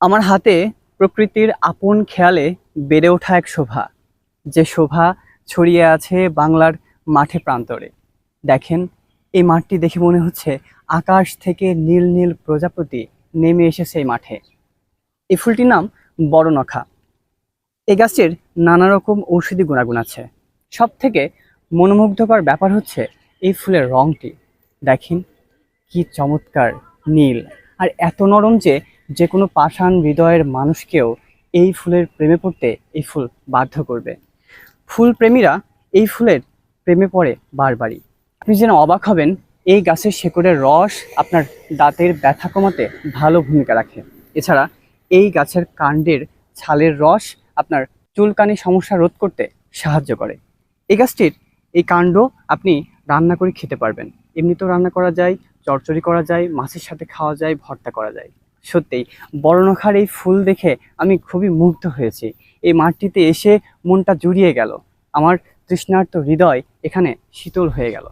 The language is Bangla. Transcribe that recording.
আমার হাতে প্রকৃতির আপন খেয়ালে বেড়ে ওঠা এক শোভা, যে শোভা ছড়িয়ে আছে বাংলার মাঠে প্রান্তরে। দেখেন, এই মাঠটি দেখে মনে হচ্ছে আকাশ থেকে নীল নীল প্রজাপতি নেমে এসেছে এই মাঠে। এই ফুলটির নাম বড়নখা। এই গাছটির নানা রকম ঔষধি গুণাগুণ আছে। সব থেকে মনোমুগ্ধকর ব্যাপার হচ্ছে এই ফুলের রঙটি দেখেন, কি চমৎকার নীল। আর এত নরম যে যে কোনো পাষাণ হৃদয়ের মানুষকেও এই ফুলের প্রেমে পড়তে এই ফুল বাধ্য করবে। ফুল প্রেমীরা এই ফুলের প্রেমে পড়ে বারবারই। আপনি যেন অবাক হবেন, এই গাছের শেকড়ের রস আপনার দাঁতের ব্যথা কমাতে ভালো ভূমিকা রাখে। এছাড়া এই গাছের কাণ্ডের ছালের রস আপনার চুলকানি সমস্যা রোধ করতে সাহায্য করে। এই গাছটির এই কাণ্ড আপনি রান্না করে খেতে পারবেন। এমনিতেও রান্না করা যায় চচ্চড়ি করা যায়, মাছের সাথে খাওয়া যায়, ভর্তা করা যায়। সত্যিই বর্ণখার এই ফুল দেখে আমি খুবই মুগ্ধ হয়েছি। এই মাঠটিতে এসে মনটা জুড়িয়ে গেল। আমার তৃষ্ণার্ত হৃদয় এখানে শীতল হয়ে গেল।